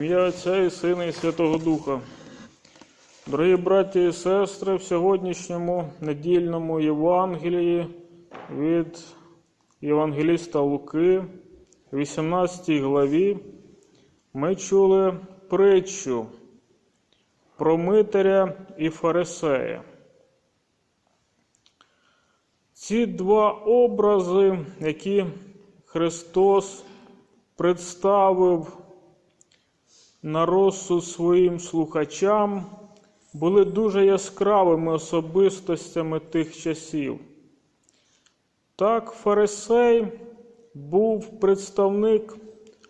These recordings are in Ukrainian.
Ім'я Отця і Сина і Святого Духа. Дорогі браті і сестри, в сьогоднішньому недільному Євангелії від Євангеліста Луки, 18 главі, ми чули притчу про Митаря і Фарисея. Ці два образи, які Христос представив на розсуд своїм слухачам, були дуже яскравими особистостями тих часів. Так, Фарисей був представник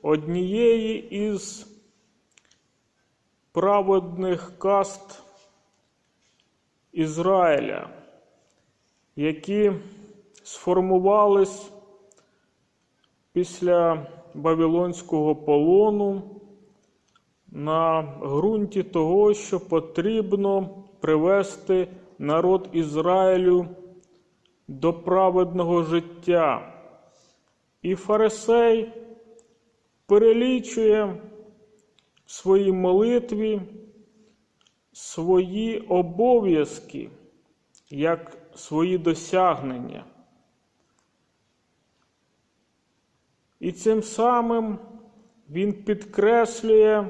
однієї із праведних каст Ізраїля, які сформувались після Вавилонського полону на ґрунті того, що потрібно привести народ Ізраїлю до праведного життя. І Фарисей перелічує в своїй молитві свої обов'язки як свої досягнення. І цим самим він підкреслює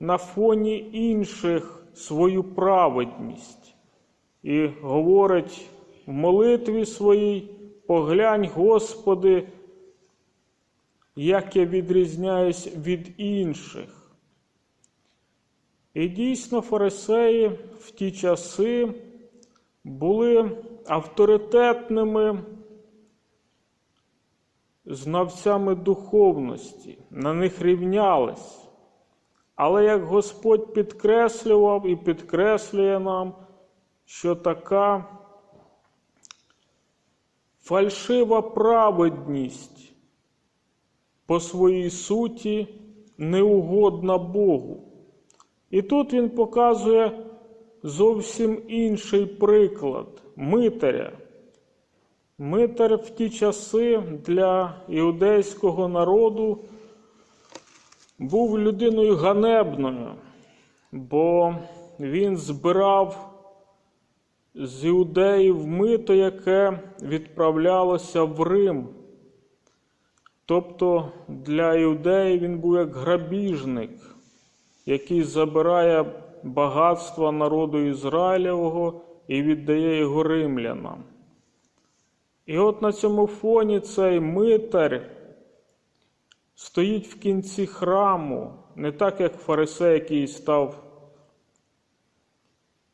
на фоні інших свою праведність і говорить в молитві своїй: поглянь, Господи, як я відрізняюсь від інших. І дійсно, фарисеї в ті часи були авторитетними знавцями духовності, на них рівнялись. Але як Господь підкреслював і підкреслює нам, що така фальшива праведність по своїй суті неугодна Богу. І тут він показує зовсім інший приклад Митаря. Митар в ті часи для іудейського народу був людиною ганебною, бо він збирав з іудеїв мито, яке відправлялося в Рим. Тобто для іудеїв він був як грабіжник, який забирає багатство народу Ізраїлевого і віддає його римлянам. І от на цьому фоні цей митар стоїть в кінці храму, не так, як фарисей, який став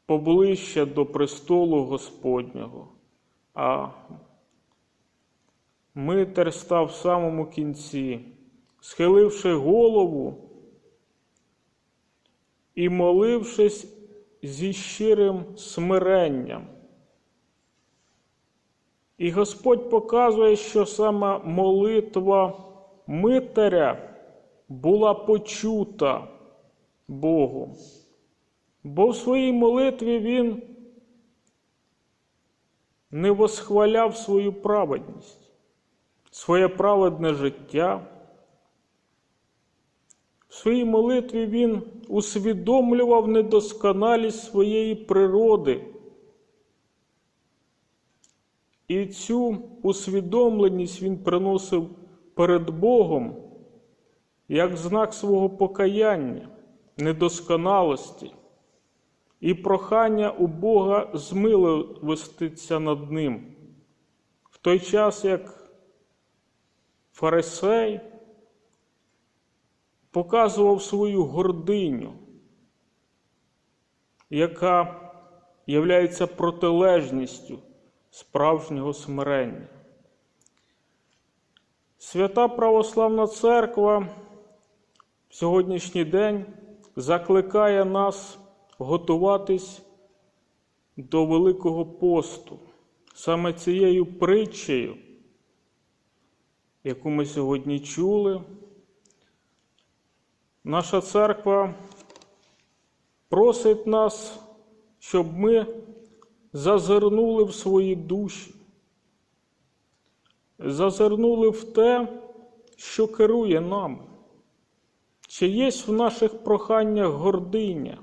поближче до престолу Господнього, а митар став в самому кінці, схиливши голову і молившись зі щирим смиренням. І Господь показує, що саме молитва митаря була почута Богом. Бо в своїй молитві він не восхваляв свою праведність, своє праведне життя. В своїй молитві він усвідомлював недосконалість своєї природи. І цю усвідомленість він приносив перед Богом як знак свого покаяння, недосконалості і прохання у Бога змилоститися над ним. В той час, як Фарисей показував свою гординю, яка являється протилежністю справжнього смирення. Свята Православна Церква в сьогоднішній день закликає нас готуватись до Великого посту. Саме цією притчею, яку ми сьогодні чули, наша церква просить нас, щоб ми зазирнули в свої душі, зазирнули в те, що керує нами. Чи є в наших проханнях гординя?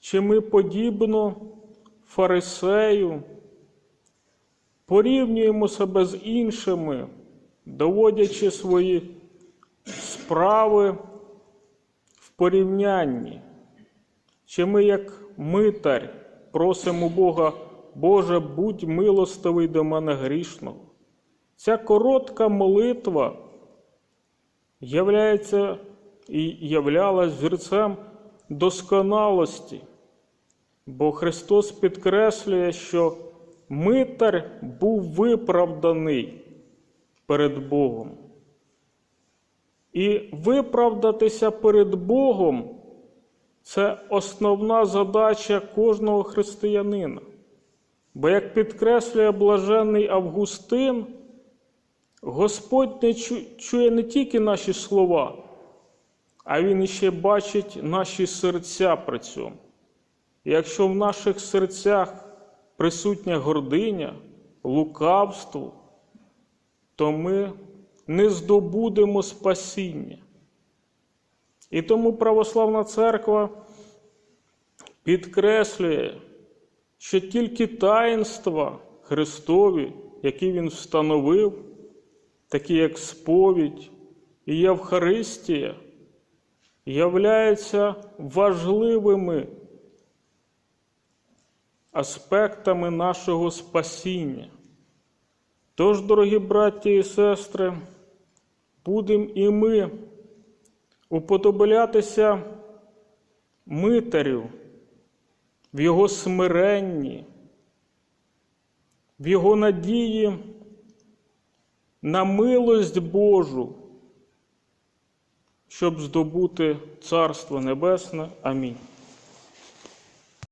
Чи ми подібно фарисею порівнюємо себе з іншими, доводячи свої справи в порівнянні? Чи ми, як митар, просимо Бога, Боже, будь милостивий до мене грішного? Ця коротка молитва являється і являлась зірцем досконалості, бо Христос підкреслює, що митар був виправданий перед Богом. І виправдатися перед Богом це основна задача кожного християнина. Бо, як підкреслює блаженний Августин, Господь не чує не тільки наші слова, а Він іще бачить наші серця при цьому. Якщо в наших серцях присутня гординя, лукавство, то ми не здобудемо спасіння. І тому православна церква підкреслює, що тільки таїнства Христові, які Він встановив, такі як сповідь і Євхаристія, являються важливими аспектами нашого спасіння. Тож, дорогі браті і сестри, будемо і ми уподоблятися митарю в його смиренні, в його надії на милость Божу, щоб здобути Царство Небесне. Амінь.